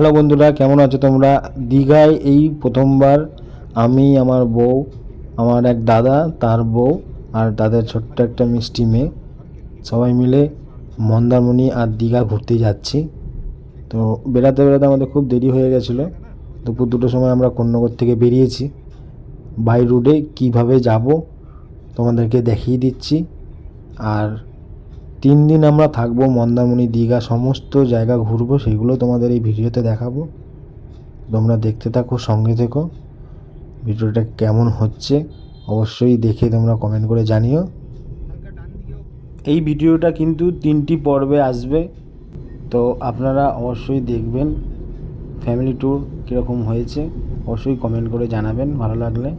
Hello বন্ধুরা, কেমন আছো তোমরা? দীঘায় এই প্রথমবার আমি, আমার বউ, আমার এক দাদা, তার বউ আর তাদের ছোট্ট একটা মিষ্টি মেয়ে সবাই মিলে মন্দারমণি আর দীঘা ঘুরতে যাচ্ছি। তো বেড়াতে বেড়াতে আমাদের খুব দেরি হয়ে গেছিল। দুপুর দুটোর সময় আমরা কন্যগর থেকে বেরিয়েছি। বাই রোডে কীভাবে যাব তোমাদেরকে দেখিয়ে দিচ্ছি। আর তিন দিন আমরা থাকব মন্দারমণি, দীঘা, সমস্ত জায়গা ঘুরবো, সেগুলো তোমাদের এই ভিডিওতে দেখাবো। তোমরা দেখতে থাকো, সঙ্গে থেকো। ভিডিওটা কেমন হচ্ছে, অবশ্যই দেখে তোমরা কমেন্ট করে জানিও। এই ভিডিওটা কিন্তু তিনটি পর্বে আসবে, তো আপনারা অবশ্যই দেখবেন। ফ্যামিলি ট্যুর কীরকম হয়েছে, অবশ্যই কমেন্ট করে জানাবেন, ভালো লাগলে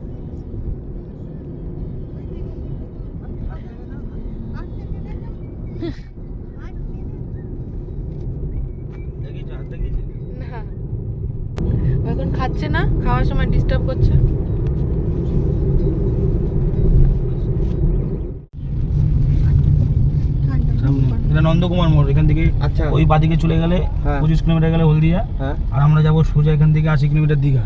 না এখন খাচ্ছে না খাওয়ার সময় ডিস্টার্ব করছে? এটা নন্দকুমার মোড় এখান থেকে আচ্ছা। ওই বাদিকে চলে গেলে হ্যাঁ। পঁচিশ কিলোমিটার গেলে হলদিয়া। হ্যাঁ। আর আমরা যাব সোজা এখান থেকে আশি কিলোমিটার দীঘা।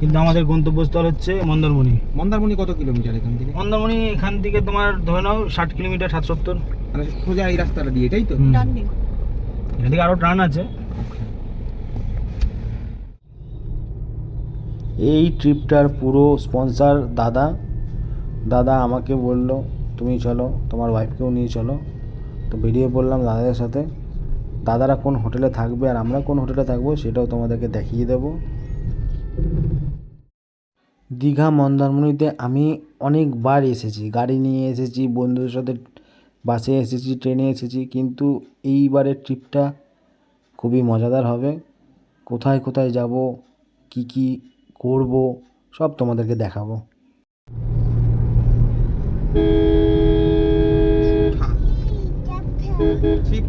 কিন্তু আমাদের গন্তব্যস্থল হচ্ছে মন্দারমণি। মন্দারমণি কত কিলোমিটার এখান থেকে? মন্দারমণি এখান থেকে তোমার ধরে নাও ষাট কিলোমিটার ষাট সত্তর মানে সোজা এই রাস্তাটা দিয়ে তাই তো? এখান থেকে আরও আছে। এই ট্রিপটার পুরো স্পন্সর দাদা। দাদা আমাকে বলল, তুমি চলো, তোমার ওয়াইফকেও নিয়ে চলো। তো বেরিয়ে পড়লাম দাদাদের সাথে। দাদারা কোন হোটেলে থাকবে আর আমরা কোন হোটেলে থাকব সেটাও তোমাদেরকে দেখিয়ে দেব। দীঘা মন্দারমণিতে আমি অনেকবার এসেছি। গাড়ি নিয়ে এসেছি, বন্ধুদের সাথে বাসে এসেছি, ট্রেনে এসেছি, কিন্তু এইবারের ট্রিপটা খুবই মজাদার হবে। কোথায় কোথায় যাব, কি কি করব সব তোমাদেরকে দেখাবো। ঠিক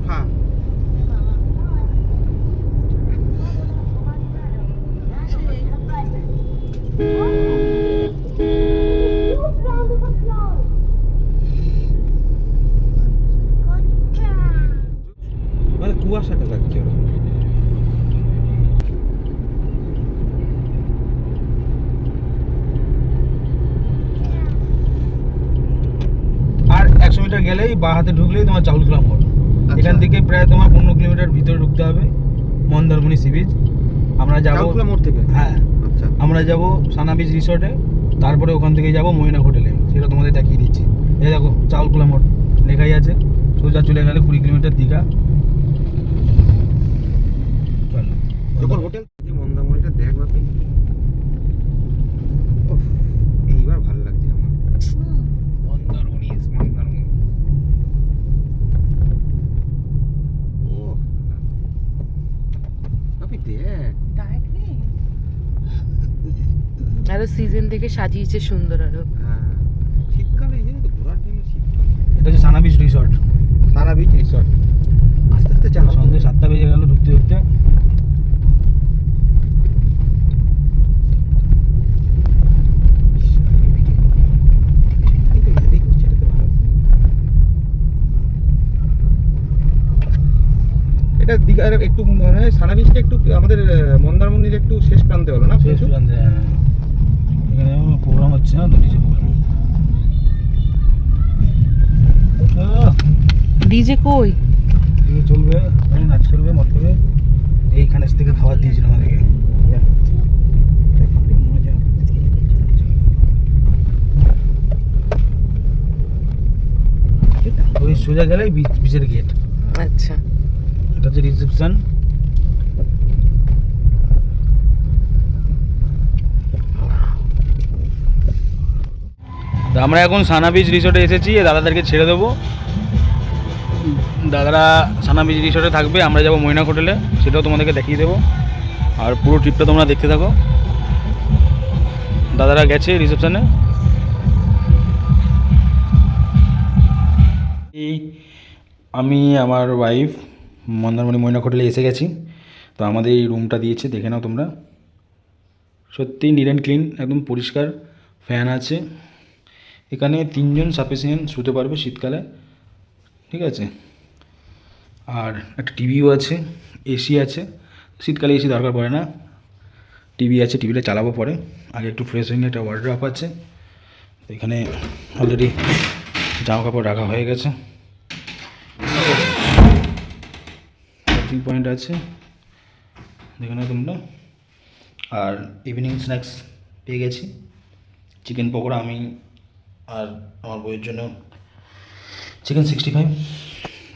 গেলেই বা হাতে ঢুকলেই তোমার চাউলখোলা মোড় এখান থেকে প্রায় তোমার পনেরো কিলোমিটার ভিতরে ঢুকতে হবে মন্দারমণি সি বিচ। আমরা যাব মোড় থেকে? হ্যাঁ। আচ্ছা। আমরা যাব সানা বিচ রিসর্টে তারপরে ওখান থেকে যাব ময়না হোটেলে। সেটা তোমাদের দেখিয়ে দিচ্ছি। এই দেখো চাউলকুলা মোড় লেখাই আছে। সোজা চলে গেলে কুড়ি কিলোমিটার দীঘা। চলো। হোটেল থেকে মন্দারমণিটা দেখ বাপি উফ, এইবার ভালো লাগছে আমার মন্দারমণি is মন্দারমণি ও বাপি দেখ আরও সিজন থেকে সাজিয়েছে সুন্দর আরও। হ্যাঁ। শীতকালে ঘোরার জন্য শীতকাল এটা হচ্ছে Sana beach resort Sara beach resort আস্তে আস্তে চালাবো। সন্ধ্যে সাতটা বেজে গেল ঢুকতে ঢুকতে। এটা দীঘার একটু মনে হয় সানা বিচটা একটু আমাদের মন্দারমণির একটু শেষ প্রান্তে হলো না শেষ পর্যন্ত হ্যাঁ। এখানে প্রোগ্রাম হচ্ছে না তো ডিজে প্রোগ্রাম ডিজে কই? ডিজে চলবে ওখানে নাচ করবে মদ করবে এইখানে থেকে খাবার দিয়েছিল আমাদেরকে। ওই সোজা গেলেই বিচের গেট আচ্ছা। এটা হচ্ছে রিসেপশন তো আমরা এখন সানা বিচ রিসোর্টে এসেছি দাদাদেরকে ছেড়ে দেবো। দাদারা সানা বিচ রিসোর্টে থাকবে, আমরা যাব ময়না হোটেলে, সেটাও তোমাদেরকে দেখিয়ে দেবো। আর পুরো ট্রিপটা তোমরা দেখতে থাকো। দাদারা গেছে রিসেপশনে এই আমি, আমার ওয়াইফ মন্দারমণি ময়না হোটেলে এসে গেছি। তো আমাদের এই রুমটা দিয়েছে, দেখে নাও তোমরা। সত্যি নিট অ্যান্ড ক্লিন একদম পরিষ্কার ফ্যান আছে। এখানে তিনজন সাফিসিয়েন্ট শুতে পারবে শীতকালে, ঠিক আছে? আর একটা টিভিও আছে এসি আছে, শীতকালে এসি দরকার পড়ে না। টিভি আছে টিভিটা চালাবো পরে। আগে একটু ফ্রেশ হয়ে একটা ওয়ার্ড্রপ আছে। এখানে অলরেডি জামা কাপড় রাখা হয়ে গেছে। পয়েন্ট আছে। দেখে নাও তোমরা। আর ইভিনিং স্ন্যাক্স পেয়ে গেছি। চিকেন পকোড়া আমি আর আমার বইয়ের জন্য চিকেন সিক্সটি ফাইভ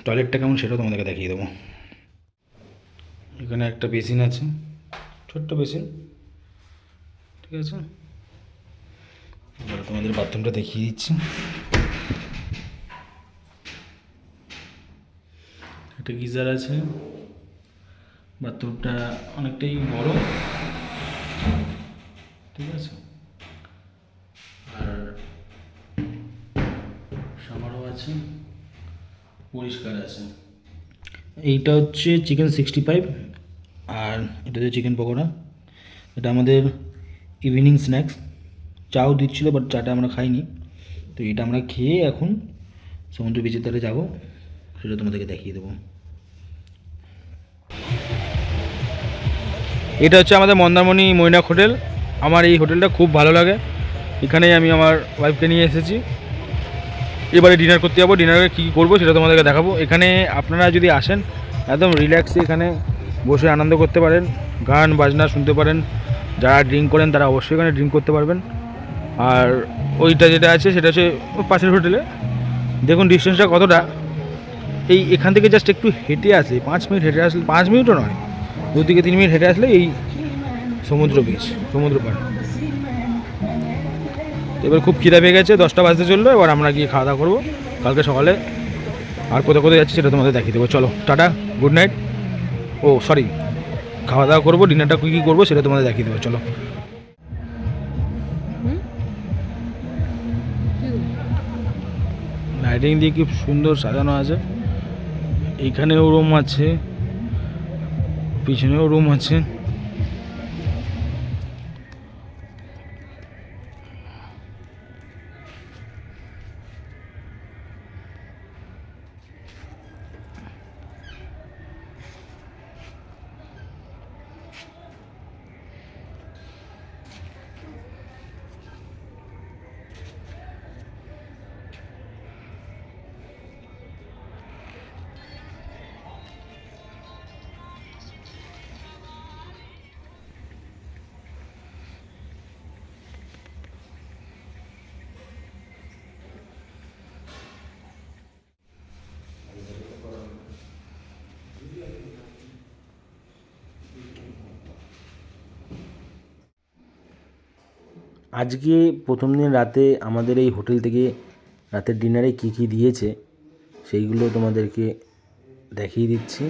টয়লেটটা কেমন সেটাও তোমাদেরকে দেখিয়ে দেবো। এখানে একটা বেসিন আছে, ছোট্ট বেসিন ঠিক আছে? এবার তোমাদের বাথরুমটা দেখিয়ে দিচ্ছি। একটা গিজার আছে। বাথরুমটা অনেকটাই বড়। ঠিক আছে? আছে? পরিষ্কার আছে। এইটা হচ্ছে চিকেন সিক্সটি ফাইভ আর এটা হচ্ছে চিকেন পকোড়া। এটা আমাদের ইভিনিং স্ন্যাক্স চাও দিচ্ছিল বাট চাটা আমরা খাইনি। তো এটা আমরা খেয়ে এখন সমুদ্র বিচের ধারে যাব। সেটা তোমাদেরকে দেখিয়ে দেবো। এটা হচ্ছে আমাদের মন্দারমণি মৈনাক হোটেল। আমার এই হোটেলটা খুব ভালো লাগে। এখানেই আমি আমার ওয়াইফকে নিয়ে এসেছি। এবারে ডিনার করতে যাব ডিনারে কী করব সেটা তোমাদেরকে দেখাবো। এখানে আপনারা যদি আসেন, একদম রিল্যাক্সে এখানে বসে আনন্দ করতে পারেন, গান, বাজনা শুনতে পারেন, যারা ড্রিঙ্ক করেন তারা অবশ্যই এখানে ড্রিঙ্ক করতে পারবেন। আর ওইটা যেটা আছে সেটা হচ্ছে পাশের হোটেলে। দেখুন ডিস্টেন্সটা কতটা। এই এখান থেকে জাস্ট একটু হেঁটে আসলে, পাঁচ মিনিট হেঁটে আসলে, পাঁচ মিনিটও নয়, দু থেকে তিন মিনিট হেঁটে আসলে এই সমুদ্র বিচ সমুদ্র পাড়। এবার খুব খিদা পেয়ে গেছে দশটা বাজতে চলল এবার আমরা গিয়ে খাওয়া দাওয়া করব। কালকে সকালে আর কোথাও কোথায় যাচ্ছি সেটা তোমাদের দেখিয়ে দেবো। চলো টাটা গুড নাইট ও সরি খাওয়া দাওয়া করব ডিনারটা কী কী করব সেটা তোমাদের দেখিয়ে দেবো চলো। লাইটিং দিয়ে কি সুন্দর সাজানো আছে। এইখানেও রুম আছে পিছনেও রুম আছে। আজকে প্রথম দিন রাতে আমাদের এই হোটেল থেকে রাতের ডিনারে কী কী দিয়েছে, সেইগুলো তোমাদেরকে দেখিয়ে দিচ্ছি।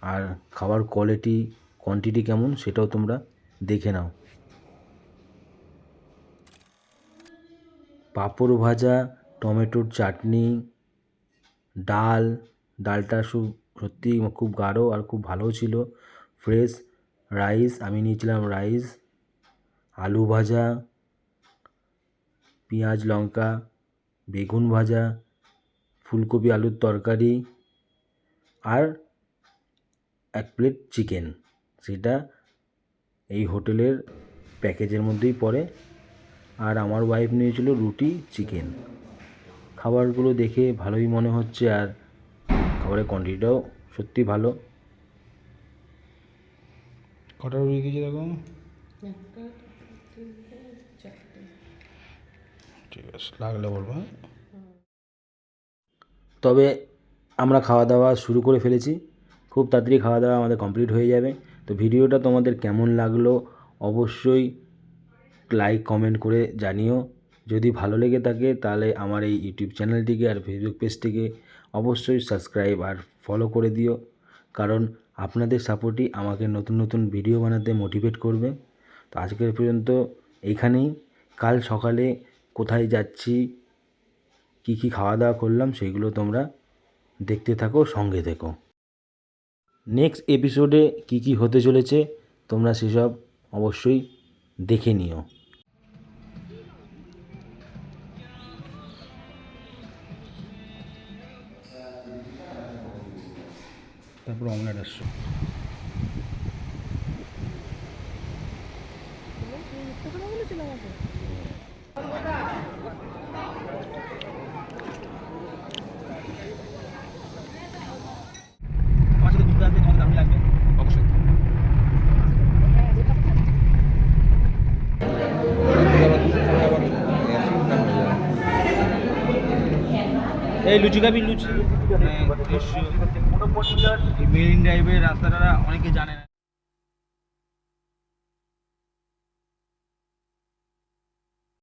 আর খাবার কোয়ালিটি কোয়ান্টিটি কেমন সেটাও তোমরা দেখে নাও। পাঁপড় ভাজা, টমেটোর চাটনি, ডাল, ডালটা সু- সত্যি খুব গাঢ় আর খুব ভালো ছিল। ফ্রেশ রাইস আমি নিয়েছিলাম রাইস আলু ভাজা পেঁয়াজ লঙ্কা বেগুন ভাজা ফুলকপি আলুর তরকারি আর এক প্লেট চিকেন। সেটা এই হোটেলের প্যাকেজের মধ্যেই পড়ে। আর আমার ওয়াইফ নিয়েছিল রুটি চিকেন। খাবারগুলো দেখে ভালোই মনে হচ্ছে আর খাবারের কোয়ান্টিটিটাও সত্যি ভালো। কটা রুটি দিয়েছে দেখো? ঠিক আছে। লাগলে বলব হ্যাঁ? তবে আমরা খাওয়া দাওয়া শুরু করে ফেলেছি। খুব তাড়াতাড়ি খাওয়া দাওয়া আমাদের কমপ্লিট হয়ে যাবে। তো ভিডিওটা তোমাদের কেমন লাগল অবশ্যই লাইক কমেন্ট করে জানিও। যদি ভালো লেগে থাকে তাহলে আমার এই ইউটিউব চ্যানেলটিকে আর ফেসবুক পেজটিকে অবশ্যই সাবস্ক্রাইব আর ফলো করে দিও। কারণ আপনাদের সাপোর্টই আমাকে নতুন নতুন ভিডিও বানাতে মোটিভেট করবে। তো আজকের পর্যন্ত এইখানেই। কাল সকালে কোথায় যাচ্ছি কী কী খাওয়া দাওয়া করলাম সেইগুলো তোমরা দেখতে থাকো সঙ্গে থেকো। নেক্সট এপিসোডে কী কী হতে চলেছে তোমরা সেসব অবশ্যই দেখে নিও। তারপর অমলেট আসছে ঘুরতে আসবে তোমাদের দারুণ লাগবে অবশ্যই এই লুচি খাবি লুচি? মেরিন ড্রাইভের রাস্তাটা অনেকে জানে না।